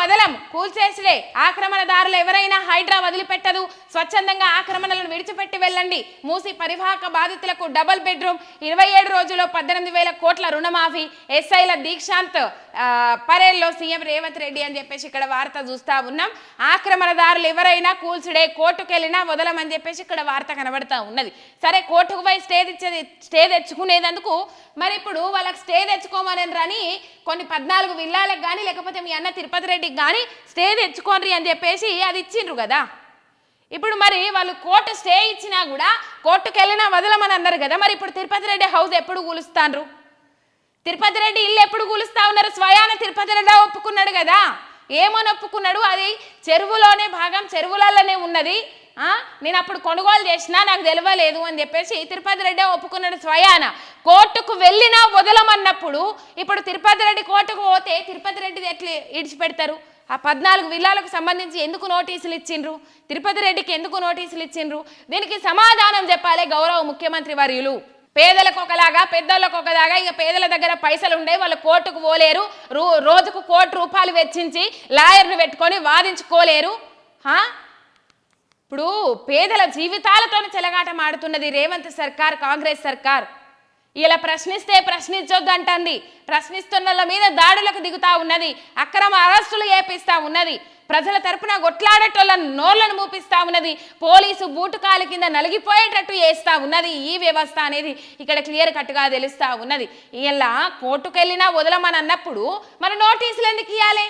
వదలం. కూల్చేసిలే. ఆక్రమణదారులు ఎవరైనా హైడ్రా వదిలిపెట్టదు. స్వచ్ఛందంగా ఆక్రమణలను విడిచిపెట్టి వెళ్ళండి. మూసి పరివాహక బాధితులకు డబుల్ బెడ్రూమ్ ఇరవై ఏడు రోజుల్లో పద్దెనిమిది వేల కోట్ల రుణమాఫీ ఎస్ఐల దీక్షాంత్ పరేల్లో సీఎం రేవంత్ రెడ్డి అని చెప్పేసి ఇక్కడ వార్త చూస్తా ఉన్నాం. ఆక్రమణదారులు ఎవరైనా కూల్చుడే కోర్టుకెళ్ళినా వదలం వదలమని చెప్పేసి ఇక్కడ వార్త కనబడతా ఉన్నది. సరే కోర్టుకు పోయి స్టే తెచ్చేది స్టే తెచ్చుకునేందుకు మరి ఇప్పుడు వాళ్ళకి స్టే తెచ్చుకోమని రాని కొన్ని పద్నాలుగు విల్లాలకు కానీ లేకపోతే మీ అన్న తిరుపతి రెడ్డికి కానీ స్టే తెచ్చుకోండి అని చెప్పేసి అది ఇచ్చిండ్రు కదా. ఇప్పుడు మరి వాళ్ళు కోర్టు స్టే ఇచ్చినా కూడా కోర్టుకు వెళ్ళినా వదలమని అన్నారు కదా మరి ఇప్పుడు తిరుపతి రెడ్డి హౌస్ ఎప్పుడు కూలుస్తాండ్రు? తిరుపతి రెడ్డి ఇల్లు ఎప్పుడు కూలుస్తా ఉన్నారు? స్వయాన తిరుపతి రెడ్డి ఒప్పుకున్నాడు కదా. ఏమని ఒప్పుకున్నాడు? అది చెరువులోనే భాగం చెరువులలోనే ఉన్నది. నేను అప్పుడు కొనుగోలు చేసినా నాకు తెలియలేదు అని చెప్పేసి తిరుపతి రెడ్డి ఒప్పుకున్నాడు స్వయాన. కోర్టుకు వెళ్ళినా వదలమన్నప్పుడు ఇప్పుడు తిరుపతి రెడ్డి కోర్టుకు పోతే తిరుపతి రెడ్డి ఎట్లా ఇడిచిపెడతారు? ఆ పద్నాలుగు విల్లాలకు సంబంధించి ఎందుకు నోటీసులు ఇచ్చిండ్రు? తిరుపతి రెడ్డికి ఎందుకు నోటీసులు ఇచ్చిండ్రు? దీనికి సమాధానం చెప్పాలి గౌరవ ముఖ్యమంత్రి వర్యులు. పేదలకు ఒకలాగా పెద్దలకు ఒకలాగా ఇక పేదల దగ్గర పైసలు ఉండే వాళ్ళు కోర్టుకు పోలేరు. రోజుకు కోటి రూపాయలు వెచ్చించి లాయర్ను పెట్టుకొని వాదించుకోలేరు. హా? ఇప్పుడు పేదల జీవితాలతో చెలగాటం ఆడుతున్నది రేవంత్ సర్కార్ కాంగ్రెస్ సర్కార్. ఇలా ప్రశ్నిస్తే ప్రశ్నించొద్దు అంటుంది ప్రశ్నిస్తున్న వాళ్ళ మీద దాడులకు దిగుతా ఉన్నది. అక్రమ అరెస్టులు ఏపిస్తా ఉన్నది. ప్రజల తరపున కొట్లాడేటోళ్ళ నోళ్ళను మూపిస్తా ఉన్నది. పోలీసు బూటుకాలు కింద నలిగిపోయేటట్టు చేస్తా ఉన్నది. ఈ వ్యవస్థ అనేది ఇక్కడ క్లియర్ కట్గా తెలుస్తా ఉన్నది. ఇలా కోర్టుకెళ్ళినా వదలమని అన్నప్పుడు మన నోటీసులు ఎందుకు ఇవ్వాలి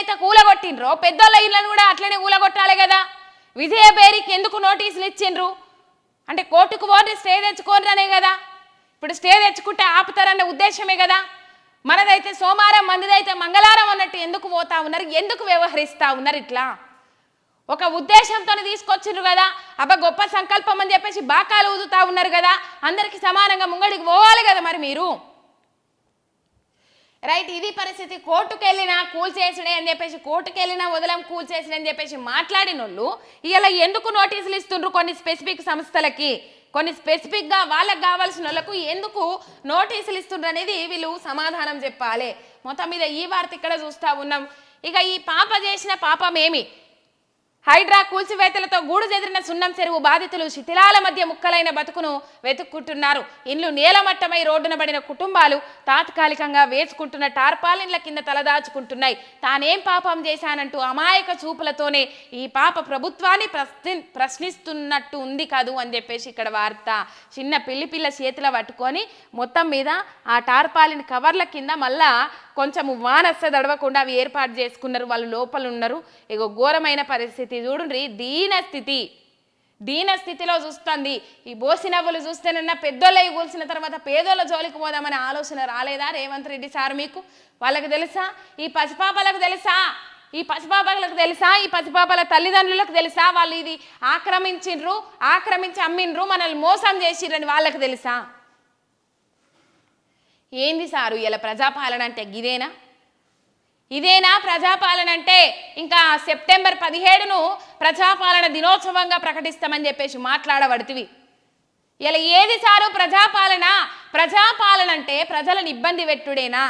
ఏ కూలగొట్టిండ్రో పెద్దోళ్ళ ఇళ్ళను కూడా అట్లనే కూలగొట్టాలి కదా. విజయ బేరికి ఎందుకు నోటీసులు ఇచ్చిండ్రు? అంటే కోర్టుకు పోతే స్టే తెచ్చుకోరనే కదా. ఇప్పుడు స్టే తెచ్చుకుంటే ఆపుతారన్న ఉద్దేశమే కదా. మనదైతే సోమవారం మందిదైతే మంగళవారం అన్నట్టు ఎందుకు పోతా ఉన్నారు? ఎందుకు వ్యవహరిస్తా ఉన్నారు ఇట్లా? ఒక ఉద్దేశంతో తీసుకొచ్చిండ్రు కదా. అబ్బా గొప్ప సంకల్పం అని చెప్పేసి బాకాలు ఊదుతా ఉన్నారు కదా. అందరికి సమానంగా ముంగడికి పోవాలి కదా మరి మీరు. రైట్ ఇది పరిస్థితి. కోర్టుకు వెళ్ళినా కూల్ చేసుడే అని చెప్పేసి కోర్టుకు వెళ్ళినా వదలం కూల్ చేసుడే అని చెప్పేసి మాట్లాడిన ఇలా ఎందుకు నోటీసులు ఇస్తుండ్రు కొన్ని స్పెసిఫిక్ సంస్థలకి? కొన్ని స్పెసిఫిక్గా వాళ్ళకి కావాల్సిన వాళ్ళకు ఎందుకు నోటీసులు ఇస్తుండ్రు అనేది వీళ్ళు సమాధానం చెప్పాలి. మొత్తం మీద ఈ వార్త ఇక్కడ చూస్తా ఉన్నాం. ఇక ఈ పాప చేసిన పాపం ఏమి హైడ్రా కూల్చివేతలతో గూడు చెదిరిన సున్నం చెరువు బాధితులు శిథిలాల మధ్య ముక్కలైన బతుకును వెతుక్కుంటున్నారు. ఇండ్లు నేలమట్టమై రోడ్డున పడిన కుటుంబాలు తాత్కాలికంగా వేసుకుంటున్న టార్పాలిన్ల కింద తలదాచుకుంటున్నాయి. తానేం పాపం చేశానంటూ అమాయక చూపులతోనే ఈ పాప ప్రభుత్వాన్ని ప్రశ్ని ప్రశ్నిస్తున్నట్టు ఉంది కాదు అని చెప్పేసి ఇక్కడ వార్త. చిన్న పిల్లి పిల్ల చేతిలో పట్టుకొని మొత్తం మీద ఆ టార్పాలిన్ కవర్ల కింద మళ్ళా కొంచెం వానస్స దడవకుండా అవి ఏర్పాటు చేసుకున్నారు. వాళ్ళు లోపల ఉన్నారు ఇగో ఘోరమైన పరిస్థితి. చూడండి దీన స్థితి. దీన స్థితిలో చూస్తుంది ఈ బోసినవ్వులు చూస్తేనన్నా పెద్దోళ్ళవి కూల్చిన తర్వాత పేదోళ్ళ జోలికి పోదామనే ఆలోచన రాలేదా రేవంత్ రెడ్డి సార్ మీకు? వాళ్ళకి తెలుసా? ఈ పసిపాపలకు తెలుసా? ఈ పసిపాపలకు తెలుసా? ఈ పసిపాపల తల్లిదండ్రులకు తెలుసా? వాళ్ళు ఇది ఆక్రమించిండ్రు ఆక్రమించి అమ్మిండ్రు మనల్ని మోసం చేసిరని వాళ్ళకి తెలుసా? ఏంది సారు ఇలా ప్రజాపాలన అంటే గిదేనా? ఇదేనా ప్రజాపాలన అంటే? ఇంకా సెప్టెంబర్ పదిహేడును ప్రజాపాలన దినోత్సవంగా ప్రకటిస్తామని చెప్పేసి మాట్లాడబడుతుంది ఇలా ఏది సారు ప్రజాపాలన? ప్రజాపాలన అంటే ప్రజలను ఇబ్బంది పెట్టుడేనా?